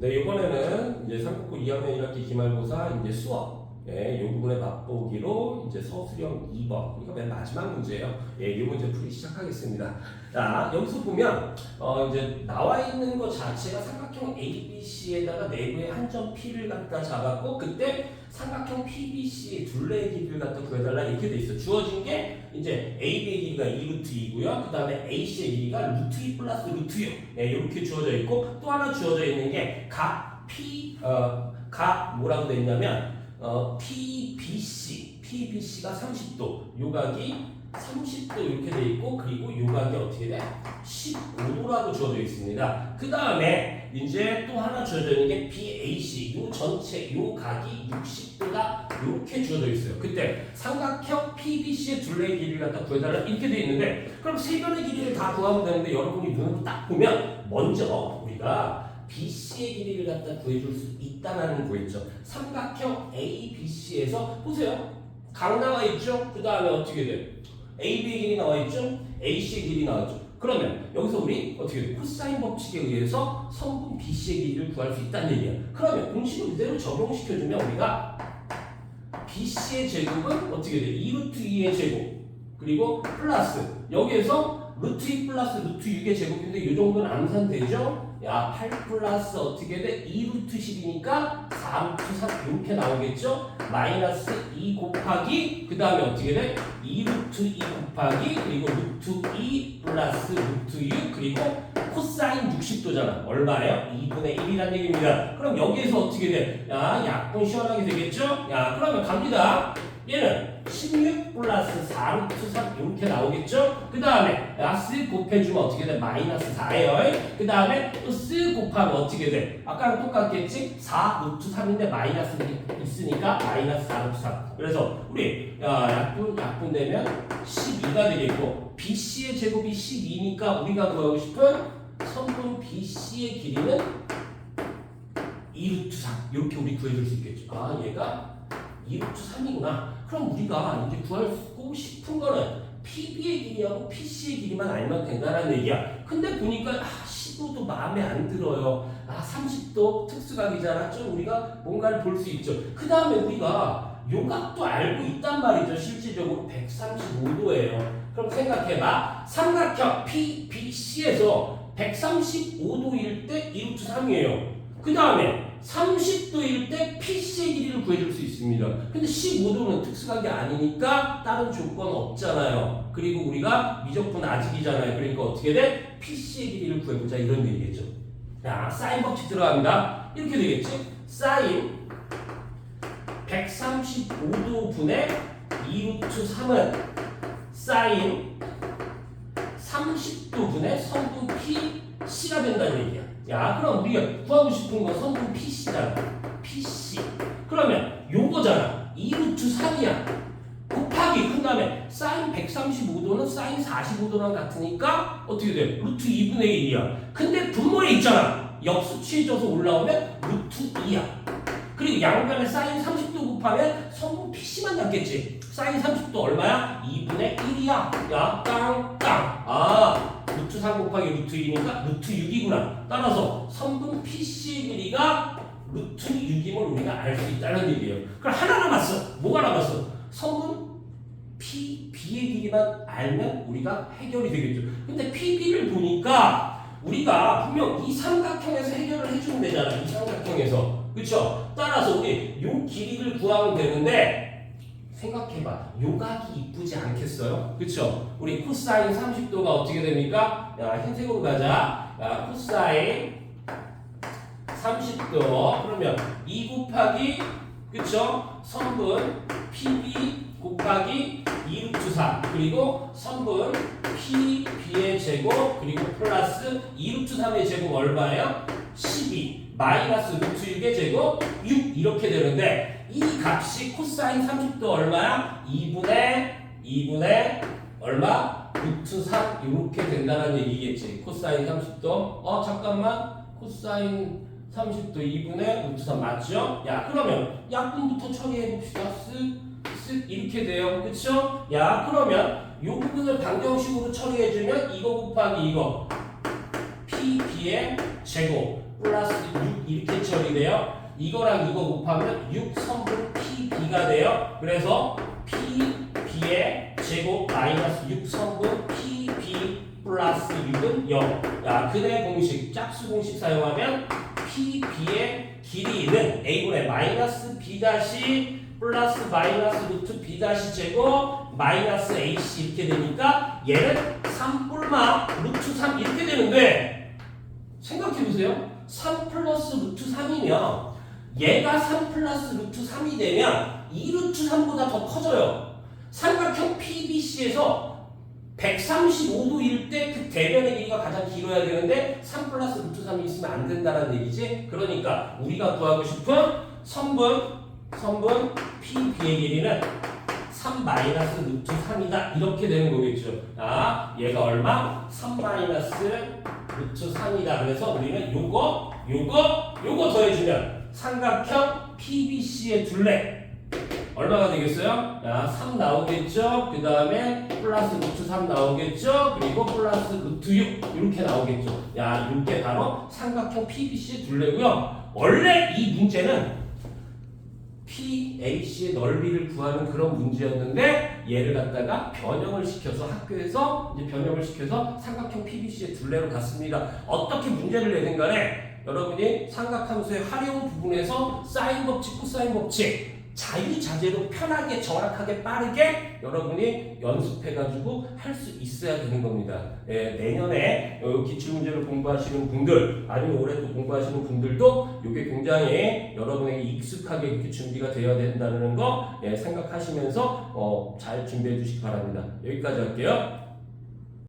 네, 이번에는 이제 삼국고 2학년 1학기 기말고사 이제 수업. 예, 이 부분에 맛보기로 이제 서술형 2번. 이거 맨 마지막 문제예요. 예, 이 문제 풀이 시작하겠습니다. 자, 여기서 보면 어 이제 나와 있는 것 자체가 삼각형 ABC에다가 내부에 한점 P를 갖다 잡았고 그때 삼각형 PBC의 둘레의 길이를 갖다 구해달라 이렇게 돼 있어. 주어진 게 이제 AB의 길이가 2루트 2고요. 그 다음에 AC의 길이가 루트 2 플러스 루트 6. 예, 이렇게 주어져 있고 또 하나 주어져 있는 게 각 P 어 각 뭐라고 돼 있냐면 어 PBC PBC가 30도 요각이 30도 이렇게 돼 있고 그리고 요각이 어떻게 돼? 15도라고 주어져 있습니다. 그 다음에 이제 또 하나 주어져 있는 게 BAC 요 전체 요 각이 60도다 이렇게 주어져 있어요. 그때 삼각형 PBC의 둘레의 길이를 갖다 구해달라 이렇게 돼 있는데 그럼 세 변의 길이를 다 구하면 되는데 여러분이 눈으로 딱 보면 먼저 우리가 BC의 길이를 갖다 구해줄 수 있다라는 구했죠. 삼각형 ABC에서 보세요. 각 나와 있죠. 그 다음에 어떻게 돼? AB의 길이 나와 있죠. AC의 길이 나왔죠. 그러면 여기서 우리 어떻게 돼? 코사인 법칙에 의해서 성분 BC의 길이를 구할 수 있다는 얘기야. 그러면 공식을 그대로 적용시켜주면 우리가 BC의 제곱은 어떻게 돼? 2루트 2의 제곱 그리고 플러스 여기에서 루트 2 플러스 루트 6의 제곱인데 이 정도는 암산되죠? 야, 8 플러스 어떻게 돼? 2루트 10이니까 4루트 3 이렇게 나오겠죠? 마이너스 2 곱하기 그 다음에 어떻게 돼? 2루트 2 곱하기 그리고 루트 2 플러스 루트 6 그리고 코사인 60도잖아. 얼마예요? 2분의 1이란 얘기입니다. 그럼 여기에서 어떻게 돼? 야, 약분 시원하게 되겠죠? 야, 그러면 갑니다. 얘는 16 플러스 4 루트 3 이렇게 나오겠죠? 그 다음에 쓱 곱해주면 어떻게 돼? 마이너스 4예요. 그 다음에 또쓱 곱하면 어떻게 돼? 아까랑 똑같겠지? 4 루트 3인데 마이너스 있으니까 마이너스 4 루트 3. 그래서 우리 야, 약분 약분 되면 12가 되겠고 BC의 제곱이 12니까 우리가 구하고 싶은 성분 BC의 길이는 2루트 3 이렇게 우리 구해줄 수 있겠죠. 아 얘가 2루트 3이구나. 그럼 우리가 이제 구하고 싶은 거는 PB의 길이하고 PC의 길이만 알면 된다는 얘기야. 근데 보니까 아 15도 마음에 안 들어요. 아 30도 특수각이잖아. 좀 우리가 뭔가를 볼 수 있죠. 그 다음에 우리가 요각도 알고 있단 말이죠. 실질적으로 135도예요. 그럼 생각해봐. 삼각형 PBC에서 135도일 때 2루트 3이에요. 그 다음에 30도일 때 PC의 길이를 구해줄 수 있습니다. 근데 15도는 특수각이 아니니까 다른 조건 없잖아요. 그리고 우리가 미적분 아직이잖아요. 그러니까 어떻게 돼? PC의 길이를 구해보자 이런 얘기겠죠. 자, 사인 법칙 들어갑니다. 이렇게 되겠지? 사인 135도 분의 2루트 3은 사인 30도 분의 성분 PC가 된다는 얘기야. 야, 그럼 우리가 구하고 싶은 건 성분 PC잖아. PC. 그러면 요거잖아. 2루트 3이야. 곱하기 그 다음에 사인 135도는 사인 45도랑 같으니까 어떻게 돼? 루트 2분의 1이야. 근데 분모에 있잖아. 역수치해져서 올라오면 루트 2야. 그리고 양변에 사인 30도 곱하면 성분 PC만 남겠지. 사인 30도 얼마야? 2분의 1이야. 야, 땅, 땅. 아, 루트 3 곱하기 루트 2니까 루트 6이구나. 따라서 성분 PC의 길이가 루트 6임을 우리가 알 수 있다는 얘기예요. 그럼 하나 남았어. 뭐가 남았어? 성분 P, B의 길이만 알면 우리가 해결이 되겠죠. 근데 PB를 보니까 우리가 분명 이 삼각형에서 해결을 해주면 되잖아. 이 삼각형에서. 그쵸? 따라서 우리 요 길이를 구하면 되는데 생각해봐. 요각이 이쁘지 않겠어요? 그쵸? 우리 코사인 30도가 어떻게 됩니까? 야, 흰색으로 가자. 야, 코사인 30도. 그러면 2 곱하기, 그쵸? 성분 PB 곱하기 2루트 3. 그리고 성분 PB의 제곱, 그리고 플러스 2루트 3의 제곱 얼마예요? 12. 마이너스 루트 6의 제곱 6 이렇게 되는데 이 값이 코사인 30도 얼마야? 2분의 2분의 얼마? 루트 3 이렇게 된다는 얘기겠지 코사인 30도 어 잠깐만 코사인 30도 2분의 루트 3 맞죠? 야 그러면 약분부터 처리해 봅시다 쓱쓱 이렇게 돼요 그쵸? 야 그러면 이 부분을 방정식으로 처리해주면 이거 곱하기 이거 PB의 제곱 플러스 6 이렇게 처리돼요. 이거랑 이거 곱하면 6 성분 PB가 돼요. 그래서 PB의 제곱 마이너스 6 성분 PB 플러스 6은 0. 야, 근의 공식, 짝수 공식 사용하면 PB의 길이는 A분의 마이너스 B 다시 플러스 마이너스 루트 B 다시 제곱 마이너스 AC 이렇게 되니까 얘는 3 뿔마 루트 3 이렇게 되는데 생각해보세요. 3 플러스 루트 3이면 얘가 3 플러스 루트 3이 되면 2 루트 3보다 더 커져요. 삼각형 PBC에서 135도일 때 그 대변의 길이가 가장 길어야 되는데 3 플러스 루트 3이 있으면 안 된다는 얘기지. 그러니까 우리가 구하고 싶은 성분 성분 PB의 길이는 3 마이너스 루트 3이다 이렇게 되는 거겠죠. 아 얘가 얼마? 3 마이너스 루트 3이다. 그래서 우리는 요거 요거 요거 더해주면 삼각형 PBC의 둘레 얼마가 되겠어요? 야, 3 나오겠죠? 그 다음에 플러스 루트 3 나오겠죠? 그리고 플러스 루트 6 이렇게 나오겠죠? 야, 이게 바로 삼각형 PBC의 둘레고요. 원래 이 문제는 PAC의 넓이를 구하는 그런 문제였는데 얘를 갖다가 변형을 시켜서 학교에서 이제 변형을 시켜서 삼각형 PBC의 둘레로 갔습니다. 어떻게 문제를 내든 간에 여러분이 삼각함수의 활용 부분에서 사인 법칙, 코사인 법칙 자유자재로 편하게 정확하게 빠르게 여러분이 연습해가지고 할 수 있어야 되는 겁니다. 예, 내년에 어, 기출문제를 공부하시는 분들 아니면 올해 또 공부하시는 분들도 이게 굉장히 여러분에게 익숙하게 이렇게 준비가 되어야 된다는 거 예, 생각하시면서 어, 잘 준비해 주시기 바랍니다. 여기까지 할게요.